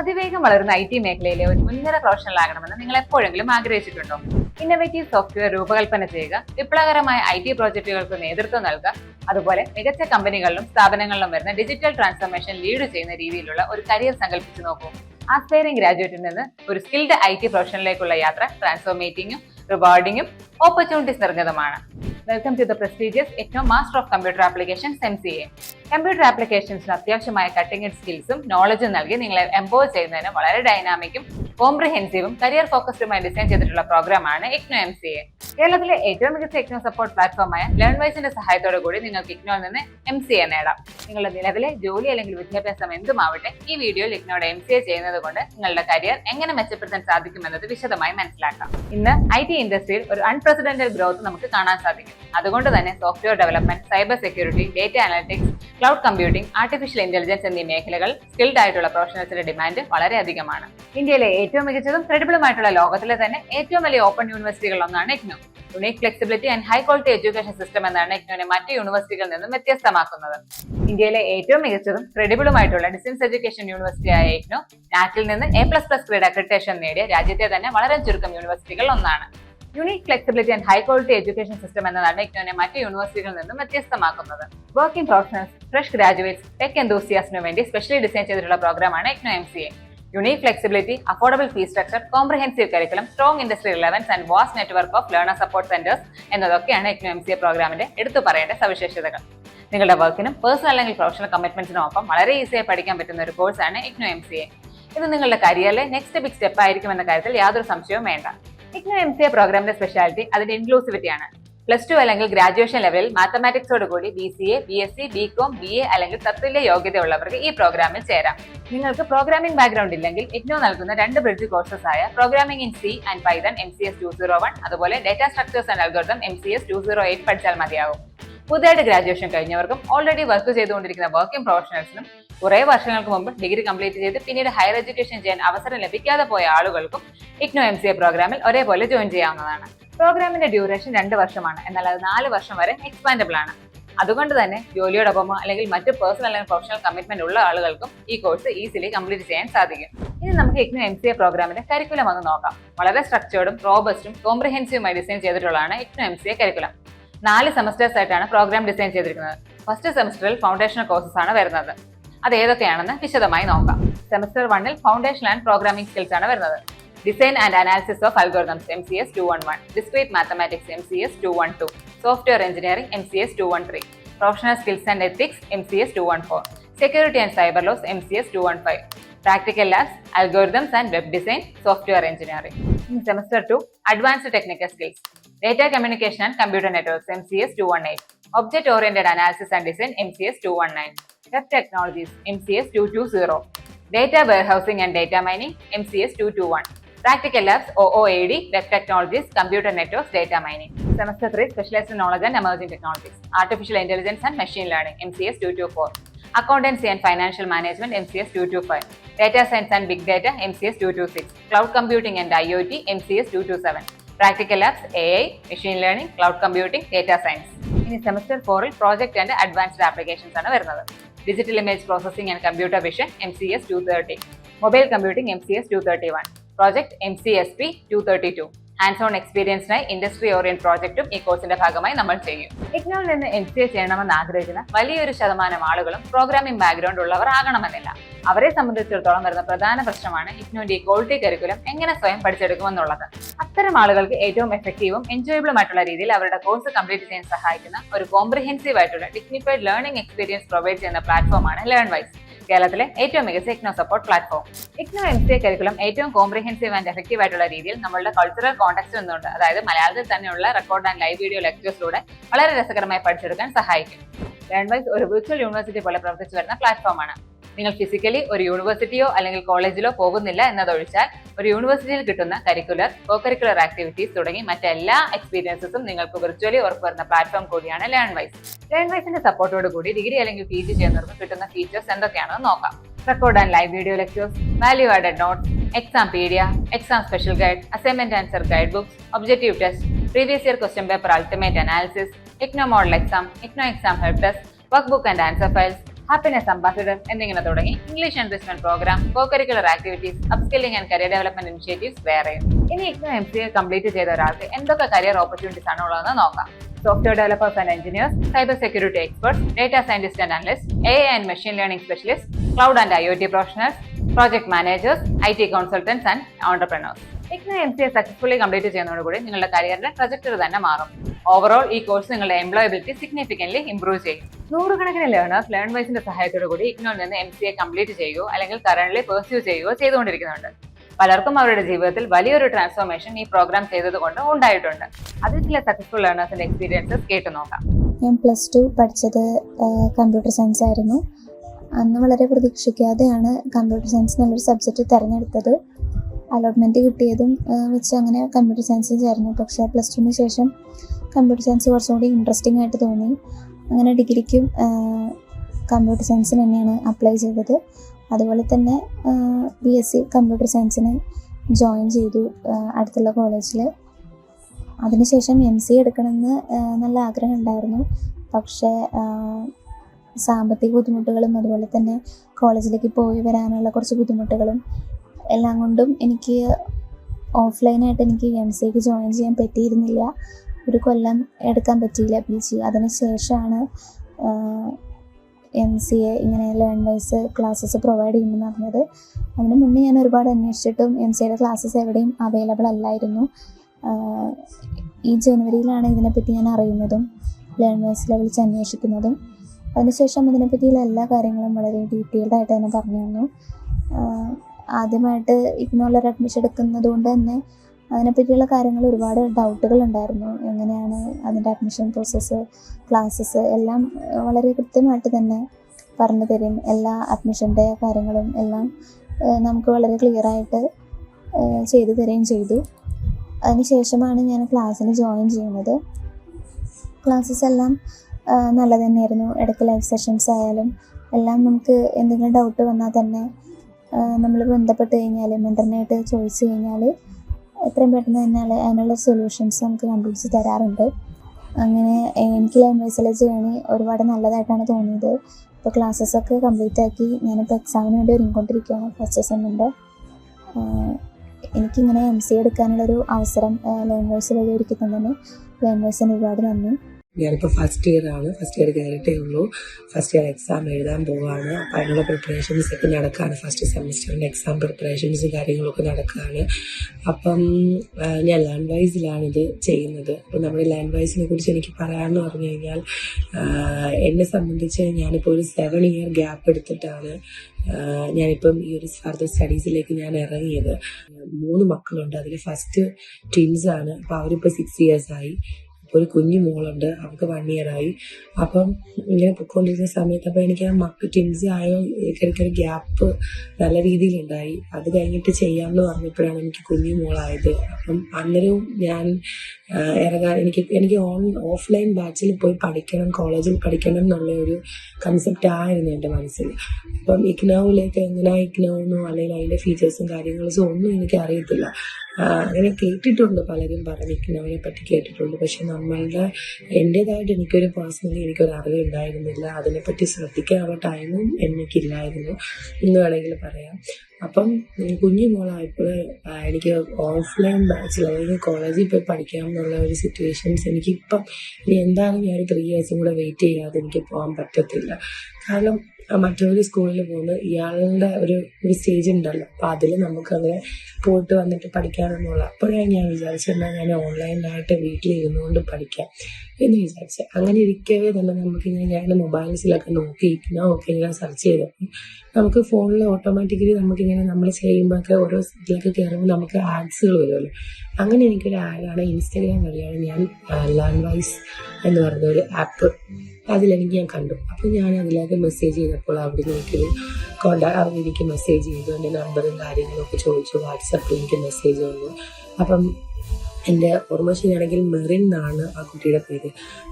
അതിവേഗം വളരുന്ന I T മേഖലയിലെ ഒരു മുൻനിര പ്രൊഫഷണൽ ആകണമെന്ന് നിങ്ങൾ എപ്പോഴെങ്കിലും ആഗ്രഹിച്ചിട്ടുണ്ടോ? ഇന്നവേറ്റീവ് സോഫ്റ്റ്വെയർ രൂപകൽപ്പന ചെയ്യുക വിപ്ലവകരമായ ഐ ടി പ്രോജക്റ്റുകൾക്ക് നേതൃത്വം നൽകുക അതുപോലെ മികച്ച കമ്പനികളിലും സ്ഥാപനങ്ങളിലും വരുന്ന ഡിജിറ്റൽ ട്രാൻസ്ഫോർമേഷൻ ലീഡ് ചെയ്യുന്ന രീതിയിലുള്ള ഒരു കരിയർ സങ്കല്പിച്ചു നോക്കൂ. ആസ്പയറിംഗ് ഗ്രാജുവേറ്റിൽ നിന്ന് ഒരു സ്കിൽഡ് ഐ ടി പ്രൊഫഷനിലേക്കുള്ള യാത്ര ട്രാൻസ്ഫോർമേറ്റിംഗും റിവാർഡിങ്ങും ഓപ്പർച്യൂണിറ്റീസ് നിറഞ്ഞതുമാണ് welcome to the prestigious Eto'o master of computer applications M C A computer ആപ്ലിക്കേഷൻസിന് അത്യാവശ്യമായ കട്ടിംഗ് എഡ് സ്കിൽസും നോളജും നൽകി നിങ്ങളെ എംപവർ ചെയ്യുന്നതിന് വളരെ ഡൈനാമിക്കും കോംപ്രിഹെൻസീവും കരിയർ ഫോക്കസ്ഡുമായി ഡിസൈൻ ചെയ്തിട്ടുള്ള പ്രോഗ്രാമാണ് ഇഗ്നോ എം സി എ കേരളത്തിലെ ഏറ്റവും മികച്ച ഇഗ്നോ സപ്പോർട്ട് പ്ലാറ്റ്ഫോമായ ലേൺ വൈസിന്റെ സഹായത്തോടു കൂടി നിങ്ങൾക്ക് ഇഗ്നോയിൽ നിന്ന് എം സി എ നേടാം. നിങ്ങളുടെ നിലവിലെ ജോലി അല്ലെങ്കിൽ വിദ്യാഭ്യാസം എന്തുമാവട്ടെ ഈ വീഡിയോയിൽ ഇഗ്നോയുടെ എം സി എ ചെയ്യുന്നത് കൊണ്ട് നിങ്ങളുടെ കരിയർ എങ്ങനെ മെച്ചപ്പെടുത്താൻ സാധിക്കുമെന്നത് വിശദമായി മനസ്സിലാക്കാം. ഇന്ന് ഐ ടി ഇൻഡസ്ട്രിയിൽ ഒരു അൺപ്രസിഡന്റഡ് ഗ്രോത്ത് നമുക്ക് കാണാൻ സാധിക്കും. അതുകൊണ്ട് തന്നെ software development cyber security data analytics cloud computing artificial intelligence എന്നീ മേഖലകൾ സ്കിൽഡ് ആയിട്ടുള്ള പ്രൊഫഷണൽസിന്റെ ഡിമാൻഡ് വളരെ അധികമാണ്. ഇന്ത്യയിലെ ഏറ്റവും മികച്ചതും ക്രെഡിബിളുമായിട്ടുള്ള ലോകത്തിലെ തന്നെ ഏറ്റവും വലിയ ഓപ്പൺ യൂണിവേഴ്സിറ്റികൾ ഒന്നാണ് IGNOU unique flexibility and high quality education system എന്നാണ് ഇഗ്നോനെ മറ്റ് യൂണിവേഴ്സിറ്റികളിൽ നിന്നും വ്യത്യസ്തമാക്കുന്നത്. ഇന്ത്യയിലെ ഏറ്റവും മികച്ചതും ക്രെഡിബിളുമായിട്ടുള്ള ഡിസ്റ്റൻസ് എഡ്യൂക്കേഷൻ യൂണിവേഴ്സിറ്റിയായ ഇഗ്നോ നാറ്റിൽ നിന്ന് A plus plus grade accreditation നേടിയ രാജ്യത്തെ തന്നെ വളരെ ചുരുക്കം യൂണിവേഴ്സിറ്റികളിൽ ഒന്നാണ്. Unique flexibility and high quality education system എന്നതാണ് ഇഗ്നോനെ മറ്റ് യൂണിവേഴ്സിറ്റികളിൽ നിന്നും വ്യത്യസ്തമാക്കുന്നത്. Working professionals fresh graduates tech എന്തൂസിയാസിന് വേണ്ടി സ്പെഷ്യലി ഡിസൈൻ ചെയ്തിട്ടുള്ള പ്രോഗ്രാമാണ് IGNOU M C A unique flexibility affordable fees structure comprehensive curriculum strong industry relevance and vast network of learner support centres എന്നതൊക്കെയാണ് IGNOU M C A പ്രോഗ്രാമിന്റെ എടുത്തു പറയേണ്ട സവിശേഷതകൾ. നിങ്ങളുടെ വർക്കിനും personal അല്ലെങ്കിൽ professional കമ്മിറ്റ്മെന്റ്സിനും ഒപ്പം വളരെ ഈസിയായി പഠിക്കാൻ പറ്റുന്ന ഒരു കോഴ്സാണ് ഇഗ്നോ എം സി എ ഇത് നിങ്ങളുടെ കരിയറിലെ നെക്സ്റ്റ് ബിഗ് സ്റ്റെപ്പ് ആയിരിക്കും എന്ന കാര്യത്തിൽ യാതൊരു സംശയവും വേണ്ട. ഇഗ്നോ എം സി എ പ്രോഗ്രാമിന്റെ സ്പെഷ്യാലിറ്റി അതിന്റെ ഇൻക്ലൂസിവിറ്റി ആണ്. പ്ലസ് ടു അല്ലെങ്കിൽ ഗ്രാജുവേഷൻ ലെവലിൽ മാത്തമാറ്റിക്സോട് കൂടി B C A B S C B com B A അല്ലെങ്കിൽ തത്തുല്യ യോഗ്യതയുള്ളവർക്ക് ഈ പ്രോഗ്രാമിൽ ചേരാം. നിങ്ങൾക്ക് പ്രോഗ്രാമിംഗ് ബാക്ക്ഗ്രൗണ്ട് ഇല്ലെങ്കിൽ ഇഗ്നോ നൽകുന്ന രണ്ട് ബ്രിഡ്ജ് കോഴ്സസ് ആയ programming in C and Python M C S two zero one അതുപോലെ data structures and algorithm M C S two zero eight പഠിച്ചാൽ മതിയാകും പുതിയതായിട്ട് ഗ്രാജുവേഷൻ കഴിഞ്ഞവർക്കും ഓൾറെഡി വർക്ക് ചെയ്തുകൊണ്ടിരിക്കുന്ന വർക്കിംഗ് പ്രൊഫഷണൽസിനും കുറെ വർഷങ്ങൾക്ക് മുമ്പ് ഡിഗ്രി കംപ്ലീറ്റ് ചെയ്ത് പിന്നീട് ഹയർ എഡ്യൂക്കേഷൻ ചെയ്യാൻ അവസരം ലഭിക്കാതെ പോയ ആളുകൾക്കും ഇഗ്നോ എം സി എ പ്രോഗ്രാമിൽ ഒരേപോലെ ജോയിൻ ചെയ്യാവുന്നതാണ്. പ്രോഗ്രാമിന്റെ ഡ്യൂറേഷൻ രണ്ട് വർഷമാണ്. എന്നാൽ അത് നാല് വർഷം വരെ എക്സ്പാൻഡബിൾ ആണ്. അതുകൊണ്ട് തന്നെ ജോലിയോടൊപ്പമോ അല്ലെങ്കിൽ മറ്റ് പേഴ്സണൽ അല്ലെങ്കിൽ പ്രൊഫഷണൽ കമ്മിറ്റ്മെന്റ് ഉള്ള ആളുകൾക്കും ഈ കോഴ്സ് ഈസിലി കംപ്ലീറ്റ് ചെയ്യാൻ സാധിക്കും. ഇനി നമുക്ക് ഇഗ്നോ എം സി എ പ്രോഗ്രാമിന്റെ കരിക്കുലം ഒന്ന് നോക്കാം. വളരെ സ്ട്രക്ചേർഡും റോബസ്റ്റും കോംപ്രിഹെൻസീവുമായി ഡിസൈൻ ചെയ്തിട്ടുള്ളതാണ് IGNOU M C A curriculum നാല് സെമസ്റ്റേഴ്സ് ആയിട്ടാണ് പ്രോഗ്രാം ഡിസൈൻ ചെയ്തിരിക്കുന്നത്. ഫസ്റ്റ് സെമസ്റ്ററിൽ ഫൗണ്ടേഷണൽ കോഴ്സസ് ആണ് വരുന്നത്. അത് ഏതൊക്കെയാണെന്ന് വിശദമായി നോക്കാം. സെമസ്റ്റർ വണ്ണിൽ ഫൗണ്ടേഷൻ ആൻഡ് പ്രോഗ്രാമിംഗ് സ്കിൽസ് ആണ് വരുന്നത്. Design and analysis of algorithms M C S two one one discrete mathematics M C S two one two software engineering M C S two one three professional skills and ethics M C S two one four security and cyber laws M C S two one five practical labs algorithms and web design software engineering semester two advanced technical skills data communication and computer networks M C S two one eight object oriented analysis and design M C S two one nine mining semester three specialised knowledge and emerging technologies artificial intelligence and machine learning M C S two two four accountancy and financial management M C S two two five data science and big data M C S two two six cloud computing and I O T M C S two two seven practical labs A I machine learning cloud computing data science ഇനി semester ഫോറിൽ project and advanced applications ആണ് വരുന്നത്. Digital Image Processing and Computer Vision MCS 230, Mobile Computing MCS 231, Project MCSP 232. Hands on എക്സ്പീരിയൻസിനായി industry orient പ്രോജക്റ്റും ഈ കോഴ്സിന്റെ ഭാഗമായി നമ്മൾ ചെയ്യും. ഇഗ്നോയിൽ നിന്ന് എം സി എ ചെയ്യണമെന്ന് ആഗ്രഹിക്കുന്ന വലിയൊരു ശതമാനം ആളുകളും പ്രോഗ്രാമിംഗ് ബാക്ക്ഗ്രൗണ്ട് ഉള്ളവർ ആകണമെന്നില്ല. അവരെ സംബന്ധിച്ചിടത്തോളം വരുന്ന പ്രധാന പ്രശ്നമാണ് ഇഗ്നോന്റെ ക്വാളിറ്റി കരിക്കുലം എങ്ങനെ സ്വയം പഠിച്ചെടുക്കുമെന്നുള്ളത്. അത്തരം ആളുകൾക്ക് ഏറ്റവും എഫക്റ്റീവും എൻജോയബിളും ആയിട്ടുള്ള രീതിയിൽ അവരുടെ കോഴ്സ് കംപ്ലീറ്റ് ചെയ്യാൻ സഹായിക്കുന്ന ഒരു കോംപ്രിഹെൻസീവ് ആയിട്ടുള്ള ഡിഗ്നിഫൈഡ് ലേണിംഗ് എക്സ്പീരിയൻസ് പ്രൊവൈഡ് ചെയ്യുന്ന പ്ലാറ്റ്ഫോമാണ് ലേൺ വൈസ് കേരളത്തിലെ ഏറ്റവും മികച്ച IGNOU support platform IGNOU M C A curriculum ഏറ്റവും കോംപ്രിഹെൻസീവ് ആൻഡ് എഫക്റ്റീവ് ആയിട്ടുള്ള രീതിയിൽ നമ്മളുടെ കൾച്ചറൽ കോൺടാക്ട് എന്നുണ്ട് അതായത് മലയാളത്തിൽ തന്നെയുള്ള റെക്കോർഡ് ആൻഡ് ലൈവ് വീഡിയോ ലെക്ചേഴ്സിലൂടെ വളരെ രസകരമായി പഠിച്ചെടുക്കാൻ സഹായിക്കും ലേൺവൈസ് ഒരു വിർച്വൽ യൂണിവേഴ്സിറ്റി പോലെ പ്രവർത്തിച്ചു വരുന്ന പ്ലാറ്റ്ഫോമാണ് നിങ്ങൾ ഫിസിക്കലി ഒരു യൂണിവേഴ്സിറ്റിയോ അല്ലെങ്കിൽ കോളേജിലോ പോകുന്നില്ല എന്നതൊഴിച്ചാൽ ഒരു യൂണിവേഴ്സിറ്റിയിൽ കിട്ടുന്ന കരിക്കുലർ കോ കരിക്കുലർ ആക്ടിവിറ്റീസ് തുടങ്ങി മറ്റെല്ലാ എക്സ്പീരിയൻസസും നിങ്ങൾക്ക് വിർച്വലി ഉറപ്പുവരുന്ന പ്ലാറ്റ്ഫോം കൂടിയാണ് ലേൺ വൈസ് ലേൺ വൈസിന്റെ സപ്പോർട്ടോട് കൂടി ഡിഗ്രി അല്ലെങ്കിൽ പി ജി ചെയ്യുന്നവർക്ക് കിട്ടുന്ന ഫീച്ചേഴ്സ് എന്തൊക്കെയാണെന്ന് നോക്കാം. Record and live video lectures value added note Exampedia exam special guide assignment answer guide books objective test previous year question paper ultimate analysis IGNOU model exam IGNOU exam help test work book and answer files happiness ambassador എന്നിങ്ങനെ തുടങ്ങി. English enrichment programme co curricular activities upskilling and career development initiatives വേറെയും ഇനി IGNOU M C A complete ചെയ്ത ഒരാൾക്ക് എന്തൊക്കെ career opportunities ആണ് ഉള്ളതെന്ന് നോക്കാം. Software developers and engineers cyber security experts data scientist and analyst AI and machine learning specialist cloud and I O T professionals project managers I T consultants and entrepreneurs IGNOU M C A successfully complete ചെയ്യുന്നതോടുകൂടി നിങ്ങളുടെ കരിയറിന്റെ trajectory തന്നെ മാറും. Overall ഈ course നിങ്ങളുടെ employability significantly improve ചെയ്യും. നൂറുകണക്കിന് learners learn വൈസിന്റെ സഹായത്തോടു കൂടി ഇഗ്നോയിൽ നിന്ന് എം സി എ കംപ്ലീറ്റ് ചെയ്യുകയോ അല്ലെങ്കിൽ കറന്റ് പെർസ്യൂ ചെയ്യുകയോ ചെയ്തുകൊണ്ടിരിക്കുന്നുണ്ട്. പലർക്കും അവരുടെ ജീവിതത്തിൽ വലിയൊരു ട്രാൻസ്ഫോർമേഷൻ ഈ പ്രോഗ്രാം ചെയ്തതുകൊണ്ട് ഉണ്ടായിട്ടുണ്ട്. അതിൽ ചില സക്സസ്ഫുൾ ലേണേഴ്സിന്റെ എക്സ്പീരിയൻസസ് കേട്ടു നോക്കാം. ഞാൻ പ്ലസ് ടു പഠിച്ചത് കമ്പ്യൂട്ടർ സയൻസ് ആയിരുന്നു. അന്ന് വളരെ പ്രതീക്ഷിക്കാതെയാണ് കമ്പ്യൂട്ടർ സയൻസ് എന്നുള്ളൊരു സബ്ജക്റ്റ് തിരഞ്ഞെടുത്തത്. അലോട്ട്മെന്റ് കിട്ടിയതും വെച്ച് അങ്ങനെ കമ്പ്യൂട്ടർ സയൻസ് ചേർന്നു. പക്ഷേ പ്ലസ് ടുവിന് ശേഷം കമ്പ്യൂട്ടർ സയൻസ് കുറച്ചും കൂടി ഇൻട്രസ്റ്റിംഗ് ആയിട്ട് തോന്നി. അങ്ങനെ ഡിഗ്രിക്കും കമ്പ്യൂട്ടർ സയൻസിന് തന്നെയാണ് അപ്ലൈ ചെയ്തത്. അതുപോലെ തന്നെ ബി എസ് സി കമ്പ്യൂട്ടർ സയൻസിന് ജോയിൻ ചെയ്തു അടുത്തുള്ള കോളേജിൽ അതിനുശേഷം എം സി എടുക്കണമെന്ന് നല്ല ആഗ്രഹം ഉണ്ടായിരുന്നു. പക്ഷേ സാമ്പത്തിക ബുദ്ധിമുട്ടുകളും അതുപോലെ തന്നെ കോളേജിലേക്ക് പോയി വരാനുള്ള കുറച്ച് ബുദ്ധിമുട്ടുകളും എല്ലാം കൊണ്ടും എനിക്ക് ഓഫ്ലൈനായിട്ട് എനിക്ക് എം സിക്ക് ജോയിൻ ചെയ്യാൻ പറ്റിയിരുന്നില്ല. ഒരു കൊല്ലം എടുക്കാൻ പറ്റിയില്ല പി ജി. അതിന് ശേഷമാണ് എം സി എ ഇങ്ങനെ ലേൺ വൈസ് ക്ലാസ്സസ് പ്രൊവൈഡ് ചെയ്യുമെന്ന് പറഞ്ഞത് അതിന് മുന്നേ ഞാൻ ഒരുപാട് അന്വേഷിച്ചിട്ടും എം സിയുടെ ക്ലാസ്സസ് എവിടെയും അവൈലബിൾ അല്ലായിരുന്നു. ഈ ജനുവരിയിലാണ് ഇതിനെപ്പറ്റി ഞാൻ അറിയുന്നതും ലേൺ വൈസ് വിളിച്ച് അന്വേഷിക്കുന്നതും. അതിനുശേഷം ഇതിനെപ്പറ്റിയുള്ള എല്ലാ കാര്യങ്ങളും വളരെ ഡീറ്റെയിൽഡ് ആയിട്ട് തന്നെ പറഞ്ഞു തന്നു. ആദ്യമായിട്ട് ഇഗ്നോളർ അഡ്മിഷൻ എടുക്കുന്നത് കൊണ്ട് തന്നെ അതിനെപ്പറ്റിയുള്ള കാര്യങ്ങൾ ഒരുപാട് ഡൗട്ടുകൾ ഉണ്ടായിരുന്നു. എങ്ങനെയാണ് അതിന്റെ അഡ്മിഷൻ പ്രോസസ്സ് ക്ലാസ്സസ് എല്ലാം വളരെ കൃത്യമായിട്ട് തന്നെ പറഞ്ഞു തരും. എല്ലാ അഡ്മിഷന്റെ കാര്യങ്ങളും എല്ലാം നമുക്ക് വളരെ ക്ലിയറായിട്ട് ചെയ്തു തരികയും ചെയ്തു. അതിനുശേഷമാണ് ഞാൻ ക്ലാസ്സിന് ജോയിൻ ചെയ്യുന്നത്. ക്ലാസ്സസ് എല്ലാം നല്ല തന്നെയായിരുന്നു. ഇടയ്ക്ക് ലൈവ് സെഷൻസ് ആയാലും എല്ലാം നമുക്ക് എന്തെങ്കിലും ഡൗട്ട് വന്നാൽ തന്നെ നമ്മൾ ബന്ധപ്പെട്ട് കഴിഞ്ഞാൽ മെന്ററിനായിട്ട് ചോദിച്ചു കഴിഞ്ഞാൽ എത്രയും പെട്ടെന്ന് തന്നെ അതിനുള്ള- സൊല്യൂഷൻസ് നമുക്ക് കണ്ടുപിടിച്ച് തരാറുണ്ട്. അങ്ങനെ എനിക്ക് ലൈൻ വൈസിലെ ജേണി ഒരുപാട് നല്ലതായിട്ടാണ് തോന്നിയത്. ഇപ്പോൾ ക്ലാസ്സസ് ഒക്കെ കംപ്ലീറ്റ് ആക്കി ഞാനിപ്പോൾ എക്സാമിന് വേണ്ടി ഒരുങ്ങിക്കൊണ്ടിരിക്കുകയാണ് ഫസ്റ്റ് സെമ്മിന്റെ എനിക്കിങ്ങനെ എം സി എടുക്കാനുള്ളൊരു അവസരം വഴി ഒരുക്കി തന്നെ ലാംഗ്വേജിന് ഒരുപാട് നന്ദി. ഞാനിപ്പോൾ ഫസ്റ്റ് ഇയർ ആണ്. ഫസ്റ്റ് ഇയർ കയറിയിട്ടേ ഉള്ളൂ. ഫസ്റ്റ് ഇയർ എക്സാം എഴുതാൻ പോവുകയാണ് അപ്പം അതിനുള്ള പ്രിപ്പറേഷൻസ് ഒക്കെ നടക്കുകയാണ് ഫസ്റ്റ് സെമിസ്റ്ററിന്റെ എക്സാം പ്രിപ്പറേഷൻസ് കാര്യങ്ങളൊക്കെ നടക്കുകയാണ് അപ്പം ഞാൻ ലാൻഡ് വൈസിലാണ് ഇത് ചെയ്യുന്നത്. അപ്പം നമ്മുടെ ലാൻഡ് വൈസിനെ കുറിച്ച് എനിക്ക് പറയാമെന്ന് പറഞ്ഞു കഴിഞ്ഞാൽ എന്നെ സംബന്ധിച്ച് ഞാനിപ്പോൾ ഒരു സെവൻ ഇയർ ഗ്യാപ്പ് എടുത്തിട്ടാണ് ഞാനിപ്പം ഈ ഒരു ഫർദർ സ്റ്റഡീസിലേക്ക് ഞാൻ ഇറങ്ങിയത്. മൂന്ന് മക്കളുണ്ട്. അതിൽ ഫസ്റ്റ് ട്വിൻസ് ആണ്. അപ്പോൾ അവരിപ്പോൾ സിക്സ് ഇയേഴ്സ് ആയി. ഒരു കുഞ്ഞു മോളുണ്ട്. അവൾക്ക് വൺ ഇയർ ആയി. അപ്പം ഇങ്ങനെ പൊയ്ക്കൊണ്ടിരുന്ന സമയത്ത് അപ്പം എനിക്ക് ആ മക്ക് ട്വിൻസ് ആയോ എനിക്കൊരു ഗ്യാപ്പ് നല്ല രീതിയിലുണ്ടായി. അത് കഴിഞ്ഞിട്ട് ചെയ്യാമെന്ന് പറഞ്ഞപ്പോഴാണ് എനിക്ക് കുഞ്ഞു മോളായത്. അപ്പം അന്നേരവും ഞാൻ ഇറങ്ങാൻ എനിക്ക് എനിക്ക് ഓൺ ഓഫ്ലൈൻ ബാച്ചിൽ പോയി പഠിക്കണം കോളേജിൽ പഠിക്കണം എന്നുള്ള ഒരു കൺസെപ്റ്റ് ആയിരുന്നു എന്റെ മനസ്സിൽ. അപ്പം ഇഗ്നോവിലേക്ക് എങ്ങനെ ഇഗ്നോന്നോ അല്ലെങ്കിൽ അതിന്റെ ഫീച്ചേഴ്സും കാര്യങ്ങളും ഒന്നും എനിക്ക് അറിയത്തില്ല അങ്ങനെ കേട്ടിട്ടുണ്ട് പലരും പറഞ്ഞിരിക്കുന്നവരെ പറ്റി കേട്ടിട്ടുണ്ട്. പക്ഷെ നമ്മളുടെ എന്റെതായിട്ട് എനിക്കൊരു പേഴ്സണലി എനിക്കൊരു അറിവ് ഉണ്ടായിരുന്നില്ല. അതിനെപ്പറ്റി ശ്രദ്ധിക്കാനുള്ള ടൈമും എനിക്കില്ലായിരുന്നു എന്ന് വേണമെങ്കിൽ പറയാം. അപ്പം കുഞ്ഞു മോളായപ്പോൾ എനിക്ക് ഓഫ്ലൈൻ ബാച്ചിൽ അതായത് കോളേജിൽ പോയി പഠിക്കാം എന്നുള്ള ഒരു സിറ്റുവേഷൻസ് എനിക്കിപ്പം ഇനി എന്തായാലും ഞാൻ ത്രീ ഇയേഴ്സും കൂടെ വെയിറ്റ് ചെയ്യാതെ എനിക്ക് പോകാൻ പറ്റത്തില്ല. കാരണം മറ്റൊരു സ്കൂളിൽ പോകുന്നു ഇയാളുടെ ഒരു ഒരു സ്റ്റേജ് ഉണ്ടല്ലോ. അപ്പം അതിൽ നമുക്ക് അങ്ങനെ പോയിട്ട് വന്നിട്ട് പഠിക്കാനൊന്നുമില്ല അപ്പോഴാണ് ഞാൻ വിചാരിച്ചിരുന്നത് ഞാൻ ഓൺലൈനായിട്ട് വീട്ടിൽ ഇരുന്നുകൊണ്ട് പഠിക്കാം. എന്ന് വിചാരിച്ച്. അങ്ങനെ ഇരിക്കവേ തന്നെ നമുക്കിങ്ങനെ ഞാൻ മൊബൈൽസിലൊക്കെ നോക്കിയിരിക്കുന്ന. ഒക്കെ ഇങ്ങനെ സെർച്ച് ചെയ്തപ്പോൾ നമുക്ക് ഫോണിൽ ഓട്ടോമാറ്റിക്കലി നമുക്കിങ്ങനെ നമ്മൾ ചെയ്യുമ്പോഴൊക്കെ ഓരോ ഇതിലൊക്കെ കയറുമ്പോൾ നമുക്ക് ആഡ്സുകൾ വരുമല്ലോ. അങ്ങനെ എനിക്കൊരു ആഡാണ് ഇൻസ്റ്റാഗ്രാം വഴിയാണ് ഞാൻ ലാൻഡ് വൈസ് എന്ന് പറഞ്ഞ ഒരു ആപ്പ് അതിലെനിക്ക് ഞാൻ കണ്ടു. അപ്പോൾ ഞാൻ അതിലേക്ക് മെസ്സേജ് ചെയ്തപ്പോൾ അവിടെ എനിക്കൊരു കോണ്ടാക്ട് അവർ എനിക്ക് മെസ്സേജ് ചെയ്തു. എന്റെ നമ്പറും കാര്യങ്ങളൊക്കെ ചോദിച്ചു. വാട്സപ്പിൽ എനിക്ക് മെസ്സേജ് വന്നു. അപ്പം എന്റെ ഓർമ്മ ശരിയാണെങ്കിൽ മെറിൻ എന്നാണ് ആ കുട്ടിയുടെ പേര്.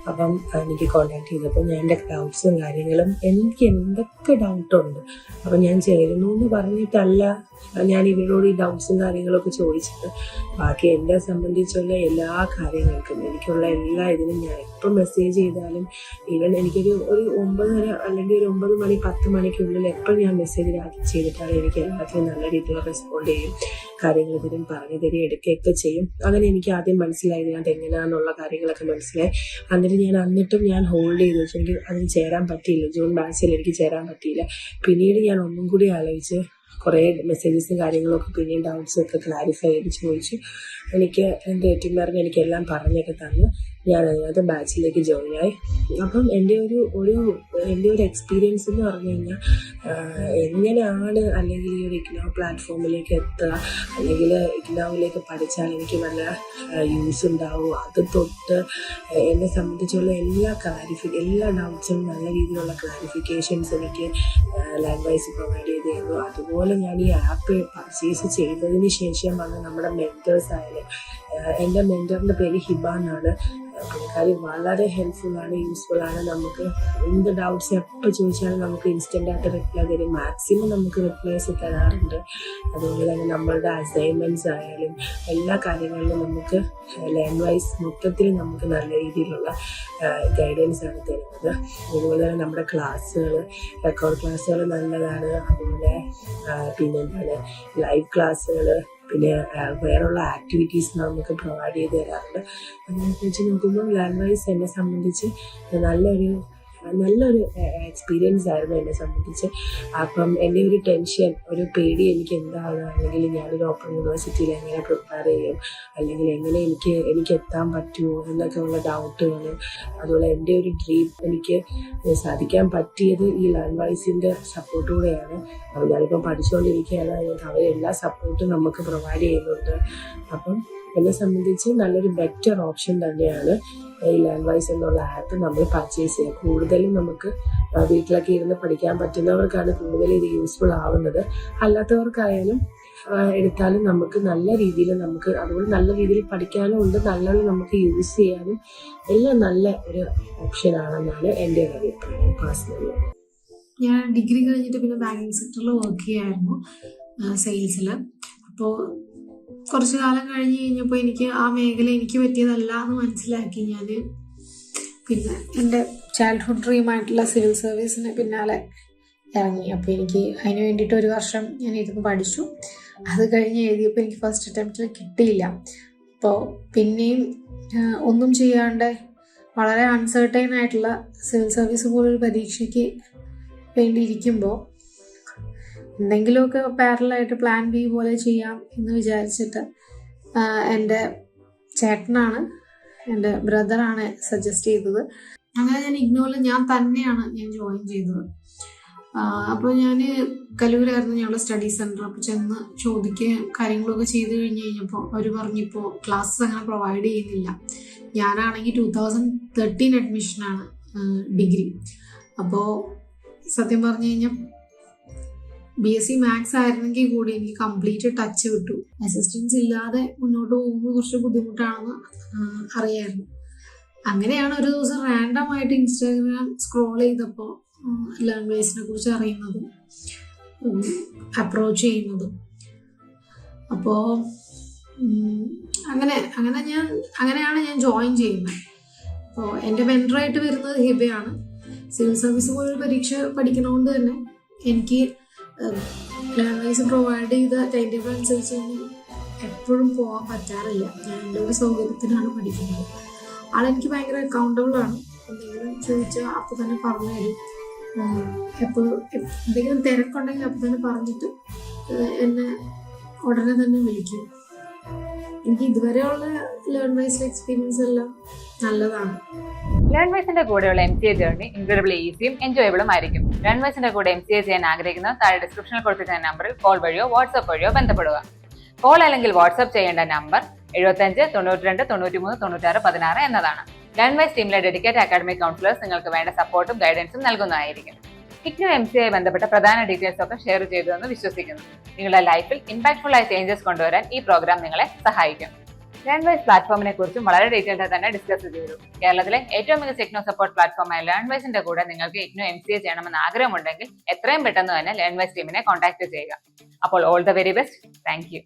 അപ്പം എനിക്ക് കോണ്ടാക്ട് ചെയ്തപ്പോൾ ഞാൻ എന്റെ ഡൗട്ട്സും കാര്യങ്ങളും എനിക്ക് എന്തൊക്കെ ഡൗട്ടുണ്ട് അപ്പം ഞാൻ ചേരുന്നു എന്ന് പറഞ്ഞിട്ടല്ല ഞാൻ ഇവരോട് ഈ ഡൗട്ട്സും കാര്യങ്ങളൊക്കെ ചോദിച്ചത്. ബാക്കി എന്നെ സംബന്ധിച്ചുള്ള എല്ലാ കാര്യങ്ങൾക്കും എനിക്കുള്ള എല്ലാ ഇതിനും ഞാൻ എപ്പോൾ മെസ്സേജ് ചെയ്താലും ഈവൻ എനിക്കൊരു ഒരു ഒമ്പതര അല്ലെങ്കിൽ ഒരു ഒമ്പത് മണി പത്ത് മണിക്കുള്ളിൽ എപ്പോൾ ഞാൻ മെസ്സേജ് ചെയ്തിട്ടാണ് എനിക്ക് എല്ലാത്തിനും നല്ല രീതിയിൽ റെസ്പോണ്ട് ചെയ്യും കാര്യങ്ങൾ ഇതിനും പറഞ്ഞു തരികയും എടുക്കുകയൊക്കെ ചെയ്യും. അങ്ങനെ എനിക്ക് ആദ്യം മനസ്സിലായി ഇതിനകത്ത് എങ്ങനെയാണെന്നുള്ള കാര്യങ്ങളൊക്കെ മനസ്സിലായി. എന്നിട്ട് ഞാൻ എന്നിട്ടും ഞാൻ ഹോൾഡ് ചെയ്തു. വെച്ചു എനിക്ക് അതിന് ചേരാൻ പറ്റിയില്ല. ജൂൺ ബാച്ചിൽ എനിക്ക് ചേരാൻ പറ്റിയില്ല. പിന്നീട് ഞാൻ ഒന്നും കൂടി ആലോചിച്ച് കുറേ മെസ്സേജസും കാര്യങ്ങളൊക്കെ പിന്നെയും ഡൗട്ട്സൊക്കെ ക്ലാരിഫൈ ചെയ്ത് ചോദിച്ചു എനിക്ക് എന്റെ ഏറ്റിമാരൻ എനിക്കെല്ലാം പറഞ്ഞൊക്കെ തന്നു. ഞാൻ അതിനകത്ത് ബാച്ചിലേക്ക് ജോയിൻ ആയി. അപ്പം എന്റെ ഒരു ഒരു എന്റെ ഒരു എക്സ്പീരിയൻസ് എന്ന് പറഞ്ഞു കഴിഞ്ഞാൽ എങ്ങനെയാണ് അല്ലെങ്കിൽ ഈ ഒരു ഇക്നോ പ്ലാറ്റ്ഫോമിലേക്ക് എത്തുക അല്ലെങ്കിൽ ഇക്നോവിലേക്ക് പഠിച്ചാൽ എനിക്ക് നല്ല യൂസ് ഉണ്ടാവും അത് തൊട്ട് എന്നെ സംബന്ധിച്ചുള്ള എല്ലാ ക്ലാരിഫി എല്ലാ ഡൗട്ട്സും നല്ല രീതിയിലുള്ള ക്ലാരിഫിക്കേഷൻസ് എനിക്ക് ലാംഗ്വേജ് പ്രൊവൈഡ് ചെയ്ത് തരുന്നു അതുപോലെ ഞാൻ ഈ ആപ്പ് പർച്ചേസ് ചെയ്തതിന് ശേഷം ശേഷമാണ് നമ്മുടെ മെന്റേഴ്സ് ആയാലും എന്റെ മെന്ററിന്റെ പേര് ഹിബ എന്നാണ് പുള്ളിക്കാരി വളരെ ഹെൽപ്ഫുൾ ആണ് നമുക്ക് എന്ത് ഡൗട്ട്സ് എപ്പോൾ ചോദിച്ചാലും നമുക്ക് ഇൻസ്റ്റന്റ് ആയിട്ട് റിപ്ലൈ തരും. മാക്സിമം നമുക്ക് റിപ്ലൈസ് തരാറുണ്ട്. അതുപോലെ തന്നെ നമ്മളുടെ അസൈൻമെന്റ്സ് ആയാലും എല്ലാ കാര്യങ്ങളിലും നമുക്ക് ലേൺ വൈസ് മൊത്തത്തിൽ നമുക്ക് നല്ല രീതിയിലുള്ള ഗൈഡൻസ് ആണ് തരുന്നത്. അതുപോലെ തന്നെ നമ്മുടെ ക്ലാസ്സുകൾ റെക്കോർഡ് ക്ലാസ്സുകൾ നല്ലതാണ്. അതുപോലെ പിന്നെന്താണ് ലൈവ് ക്ലാസ്സുകൾ പിന്നെ വേറുള്ള ആക്ടിവിറ്റീസ് നമുക്ക് പ്രൊവൈഡ് ചെയ്ത് തരാറുണ്ട്. വെച്ച് നോക്കുമ്പോൾ ലാൻഡ് വൈസ് എന്നെ സംബന്ധിച്ച് നല്ലൊരു നല്ലൊരു എക്സ്പീരിയൻസ് ആയിരുന്നു എന്നെ സംബന്ധിച്ച്. അപ്പം എന്റെ ഒരു ടെൻഷൻ ഒരു പേടി എനിക്ക് എന്താണ് അല്ലെങ്കിൽ ഞാനൊരു ഓപ്പൺ യൂണിവേഴ്സിറ്റിയിൽ എങ്ങനെ പ്രിപ്പയർ ചെയ്യും? അല്ലെങ്കിൽ എങ്ങനെ എനിക്ക് എനിക്ക് എത്താൻ പറ്റുമോ? എന്നൊക്കെ ഉള്ള ഡൗട്ടുകൾ അതുപോലെ എന്റെ ഒരു ഡ്രീം എനിക്ക് സാധിക്കാൻ പറ്റിയത് ഈ ലാൻഡ് വൈസിന്റെ സപ്പോർട്ടോടെയാണ് ഞാനിപ്പം പഠിച്ചുകൊണ്ടിരിക്കുകയാണ്. എല്ലാ സപ്പോർട്ടും നമുക്ക് പ്രൊവൈഡ് ചെയ്യുന്നുണ്ട്. അപ്പം എന്നെ സംബന്ധിച്ച് നല്ലൊരു ബെറ്റർ ഓപ്ഷൻ തന്നെയാണ്. ഈ ലാൻഡ് വൈസ് എന്നുള്ള ആപ്പ് നമ്മൾ പർച്ചേസ് ചെയ്യുക. കൂടുതലും നമുക്ക് വീട്ടിലൊക്കെ ഇരുന്ന് പഠിക്കാൻ പറ്റുന്നവർക്കാണ് കൂടുതൽ ഇത് യൂസ്ഫുൾ ആവുന്നത്. അല്ലാത്തവർക്കായാലും എടുത്താലും നമുക്ക് നല്ല രീതിയിൽ നമുക്ക് അതുപോലെ നല്ല രീതിയിൽ പഠിക്കാനും ഉണ്ട്. നല്ലോണം നമുക്ക് യൂസ് ചെയ്യാനും എല്ലാം നല്ല ഒരു ഓപ്ഷൻ ആണെന്നാണ് എന്റെ ഒരു അഭിപ്രായം പേഴ്സണലി ഞാൻ ഡിഗ്രി കഴിഞ്ഞിട്ട് പിന്നെ ബാങ്കിങ് സെക്ടറിൽ വർക്ക് ചെയ്യായിരുന്നു സെയിൽസിൽ അപ്പോൾ കുറച്ച് കാലം കഴിഞ്ഞ് കഴിഞ്ഞപ്പോൾ എനിക്ക് ആ മേഖല എനിക്ക് പറ്റിയതല്ല എന്ന് മനസ്സിലാക്കി ഞാൻ പിന്നെ എന്റെ ചൈൽഡ്ഹുഡ് ഡ്രീമായിട്ടുള്ള സിവിൽ സർവീസിന് പിന്നാലെ ഇറങ്ങി. അപ്പോൾ എനിക്ക് അതിന് വേണ്ടിയിട്ട് ഒരു വർഷം ഞാൻ ഇരുന്ന് പഠിച്ചു. അത് കഴിഞ്ഞ് എഴുതിയപ്പോൾ എനിക്ക് ഫസ്റ്റ് അറ്റംപ്റ്റിൽ കിട്ടിയില്ല. അപ്പോൾ പിന്നെയും ഒന്നും ചെയ്യാണ്ട് വളരെ അൺസർട്ടൈൻ ആയിട്ടുള്ള സിവിൽ സർവീസ് പോലൊരു പരീക്ഷയ്ക്ക് വേണ്ടി ഇരിക്കുമ്പോൾ എന്തെങ്കിലുമൊക്കെ പാരലായിട്ട് പ്ലാൻ ബി പോലെ ചെയ്യാം എന്ന് വിചാരിച്ചിട്ട് എന്റെ ചേട്ടനാണ് എന്റെ ബ്രദറാണ് സജസ്റ്റ് ചെയ്തത്. അങ്ങനെ ഞാൻ ഇഗ്നോറിൽ ഞാൻ തന്നെയാണ് ഞാൻ ജോയിൻ ചെയ്തത്. അപ്പോൾ ഞാൻ കലൂരായിരുന്നു ഞങ്ങളുടെ സ്റ്റഡി സെന്റർ അപ്പോൾ ചെന്ന് ചോദിക്കുകയും കാര്യങ്ങളൊക്കെ ചെയ്തു കഴിഞ്ഞ് കഴിഞ്ഞപ്പോൾ അവർ പറഞ്ഞിപ്പോൾ ക്ലാസ്സസ് അങ്ങനെ പ്രൊവൈഡ് ചെയ്യുന്നില്ല. ഞാനാണെങ്കിൽ ടു തൗസൻഡ് തേർട്ടീൻ അഡ്മിഷനാണ് ഡിഗ്രി അപ്പോൾ സത്യം പറഞ്ഞു കഴിഞ്ഞാൽ ബി എസ് സി മാത്സ് ആയിരുന്നെങ്കിൽ കൂടി എനിക്ക് കംപ്ലീറ്റ് ടച്ച് വിട്ടു അസിസ്റ്റൻസ് ഇല്ലാതെ മുന്നോട്ട് പോകുമ്പോൾ കുറച്ച് ബുദ്ധിമുട്ടാണെന്ന് അറിയായിരുന്നു. അങ്ങനെയാണ് ഒരു ദിവസം റാൻഡം ആയിട്ട് ഇൻസ്റ്റാഗ്രാം സ്ക്രോൾ ചെയ്തപ്പോൾ ലാംഗ്വേജിനെ കുറിച്ച് അറിയുന്നതും അപ്രോച്ച് ചെയ്യുന്നതും. അപ്പോൾ അങ്ങനെ അങ്ങനെ ഞാൻ അങ്ങനെയാണ് ഞാൻ ജോയിൻ ചെയ്യുന്നത്. അപ്പോൾ എന്റെ മെന്ററായിട്ട് വരുന്നത് ഹിബയാണ്. സിവിൽ സർവീസ് പോലൊരു പരീക്ഷ പഠിക്കണോണ്ട് തന്നെ എനിക്ക് ലാംഗ്വേജ് പ്രൊവൈഡ് ചെയ്ത ടൈം ടേബിൾ അനുസരിച്ച് എപ്പോഴും പോകാൻ പറ്റാറില്ല. ഞാൻ എന്റെ ഒരു സൗകര്യത്തിനാണ് പഠിക്കുന്നത്. ആളെനിക്ക് ഭയങ്കര അക്കൗണ്ടബിൾ ആണ്. എന്തെങ്കിലും ചോദിച്ചാൽ അപ്പോൾ തന്നെ പറഞ്ഞു തരും. എപ്പോഴും എന്തെങ്കിലും തിരക്കുണ്ടെങ്കിൽ അപ്പം തന്നെ പറഞ്ഞിട്ട് എന്നെ ഉടനെ തന്നെ വിളിക്കും. എനിക്ക് ഇതുവരെയുള്ള ലേൺ വൈസ് എക്സ്പീരിയൻസ് എല്ലാം നല്ലതാണ്. ലേൺ വൈസിന്റെ കൂടെയുള്ള M C A journey incredible ഈസിയും എൻജോയബിളും ആയിരിക്കും. ലേൺ വൈസിന്റെ കൂടെ എം സി എ ചെയ്യാൻ ആഗ്രഹിക്കുന്ന താഴെ ഡിസ്ക്രിപ്ഷനിൽ കൊടുത്തിരിക്കുന്ന നമ്പറിൽ കോൾ വഴിയോ വാട്സ്ആപ്പ് വഴിയോ ബന്ധപ്പെടുക. കോൾ അല്ലെങ്കിൽ വാട്സ്ആപ്പ് ചെയ്യേണ്ട നമ്പർ എഴുപത്തഞ്ച് തൊണ്ണൂറ്റിരണ്ട് തൊണ്ണൂറ്റിമൂന്ന് തൊണ്ണൂറ്റാറ് പതിനാറ് എന്നതാണ്. ലേൺ വൈസ് ടീമിലെ ഡെഡിക്കേറ്റ് അക്കാഡമിക് കൗൺസിലേഴ്സ് നിങ്ങൾക്ക് വേണ്ട സപ്പോർട്ടും ഗൈഡൻസും നൽകുന്നതായിരിക്കും. ഇഗ്നോ എം സി ബന്ധപ്പെട്ട പ്രധാന ഡീറ്റെയിൽസ് ഒക്കെ ഷെയർ ചെയ്തു എന്ന് വിശ്വസിക്കുന്നു. നിങ്ങളുടെ ലൈഫിൽ ഇമ്പാക്ട്ഫുൾ ആയ ചേഞ്ചസ് കൊണ്ടുവരാൻ ഈ പ്രോഗ്രാം നിങ്ങളെ സഹായിക്കും. ലേൺവൈസ് പ്ലാറ്റ്ഫോമിനെ കുറിച്ചും വളരെ ഡീറ്റെയിൽഡ് തന്നെ ഡിസ്കസ് ചെയ്തു. കേരളത്തിലെ ഏറ്റവും മികച്ച ഇഗ്നോ സപ്പോർട്ട് പ്ലാറ്റ്ഫോമായ ലേൺവൈസിന്റെ കൂടെ നിങ്ങൾക്ക് ഇഗ്നോ എം സി എ ചെയ്യണമെന്ന് ആഗ്രഹമുണ്ടെങ്കിൽ എത്രയും പെട്ടെന്ന് തന്നെ ലേൺവൈസ് ടീമിനെ കോൺടാക്ട് ചെയ്യുക. അപ്പോൾ all the very best thank you